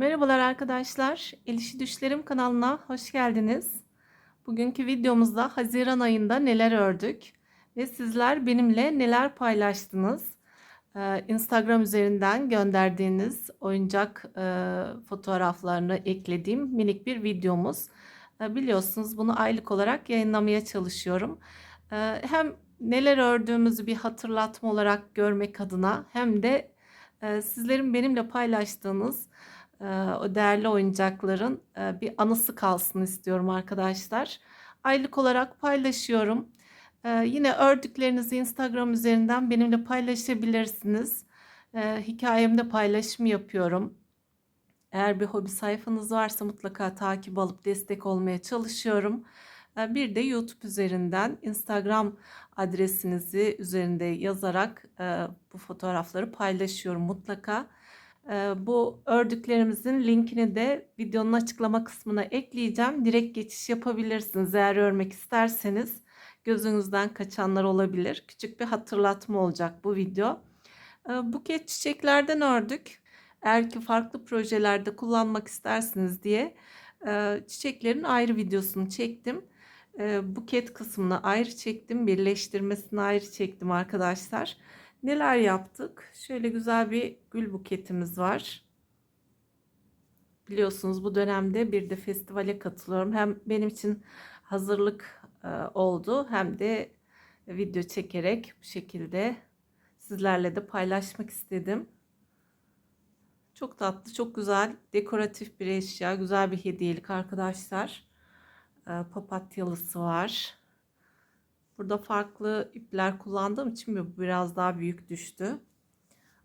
Merhabalar arkadaşlar. Elişi Düşlerim kanalına hoş geldiniz. Bugünkü videomuzda Haziran ayında neler ördük ve sizler benimle neler paylaştınız? Ee, Instagram üzerinden gönderdiğiniz oyuncak e, fotoğraflarını eklediğim minik bir videomuz. Ee, biliyorsunuz bunu aylık olarak yayınlamaya çalışıyorum. Ee, hem neler ördüğümüzü bir hatırlatma olarak görmek adına hem de e, sizlerin benimle paylaştığınız e, o değerli oyuncakların bir anısı kalsın istiyorum arkadaşlar. Aylık olarak paylaşıyorum. Yine ördüklerinizi Instagram üzerinden benimle paylaşabilirsiniz. Hikayemde paylaşım yapıyorum. Eğer bir hobi sayfanız varsa mutlaka takip alıp destek olmaya çalışıyorum. Bir de YouTube üzerinden Instagram adresinizi üzerinde yazarak bu fotoğrafları paylaşıyorum mutlaka. E, bu ördüklerimizin linkini de videonun açıklama kısmına ekleyeceğim. Direkt geçiş yapabilirsiniz eğer örmek isterseniz. Gözünüzden kaçanlar olabilir. Küçük bir hatırlatma olacak bu video. E, buket çiçeklerden ördük. Eğer ki farklı projelerde kullanmak istersiniz diye e, çiçeklerin ayrı videosunu çektim. E, buket kısmını ayrı çektim. Birleştirmesini ayrı çektim arkadaşlar. Neler yaptık? Şöyle güzel bir gül buketimiz var. Biliyorsunuz bu dönemde bir de festivale katılıyorum. Hem benim için hazırlık e, oldu hem de video çekerek bu şekilde sizlerle de paylaşmak istedim. Çok tatlı, çok güzel, dekoratif bir eşya, güzel bir hediyelik arkadaşlar. E, papatyalısı var. Burada farklı ipler kullandığım için bu biraz daha büyük düştü.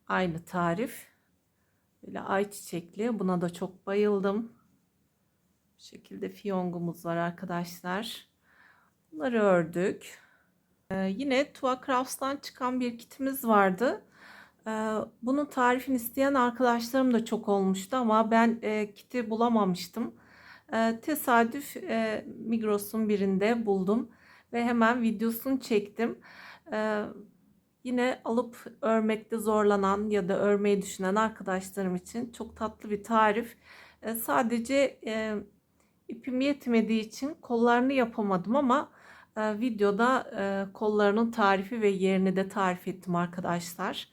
Aynı tarif. Böyle ay çiçekli. Buna da çok bayıldım. Bu şekilde fiyongumuz var arkadaşlar. Bunları ördük. Ee, yine Tua Crafts'tan çıkan bir kitimiz vardı. Ee, bunun tarifini isteyen arkadaşlarım da çok olmuştu ama ben e, kiti bulamamıştım. Ee, tesadüf e, Migros'un birinde buldum ve hemen videosunu çektim. Ee, yine alıp örmekte zorlanan ya da örmeyi düşünen arkadaşlarım için çok tatlı bir tarif. Ee, sadece e, ipim yetmediği için kollarını yapamadım ama e, videoda e, kollarının tarifi ve yerini de tarif ettim arkadaşlar.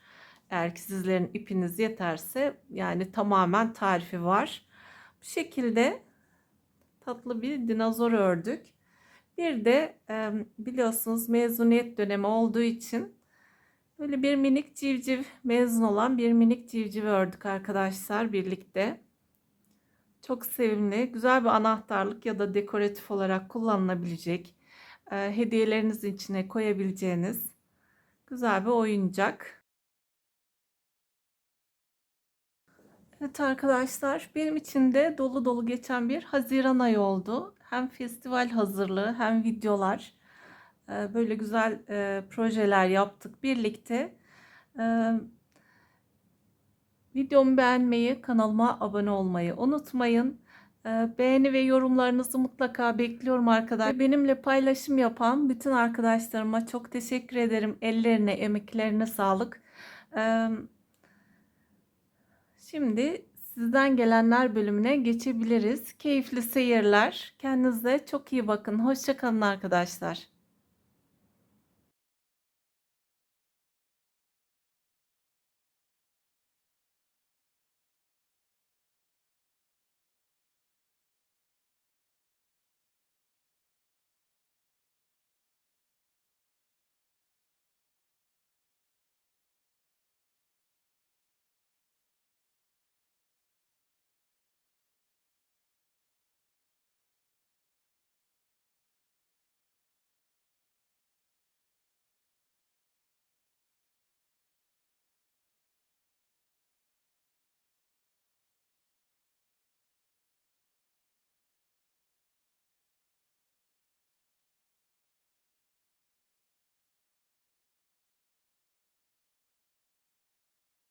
Eğer ki sizlerin ipiniz yeterse yani tamamen tarifi var. Bu şekilde tatlı bir dinozor ördük. Bir de biliyorsunuz mezuniyet dönemi olduğu için böyle bir minik civciv mezun olan bir minik civciv ördük arkadaşlar birlikte. Çok sevimli, güzel bir anahtarlık ya da dekoratif olarak kullanılabilecek, hediyelerinizin içine koyabileceğiniz güzel bir oyuncak. Evet arkadaşlar benim için de dolu dolu geçen bir Haziran ayı oldu hem festival hazırlığı hem videolar e, böyle güzel e, projeler yaptık birlikte. E, videomu beğenmeyi, kanalıma abone olmayı unutmayın. Beğeni ve yorumlarınızı mutlaka bekliyorum arkadaşlar. Benimle paylaşım yapan bütün arkadaşlarıma çok teşekkür ederim. Ellerine, emeklerine sağlık. Şimdi Sizden gelenler bölümüne geçebiliriz. Keyifli seyirler. Kendinize çok iyi bakın. Hoşçakalın arkadaşlar.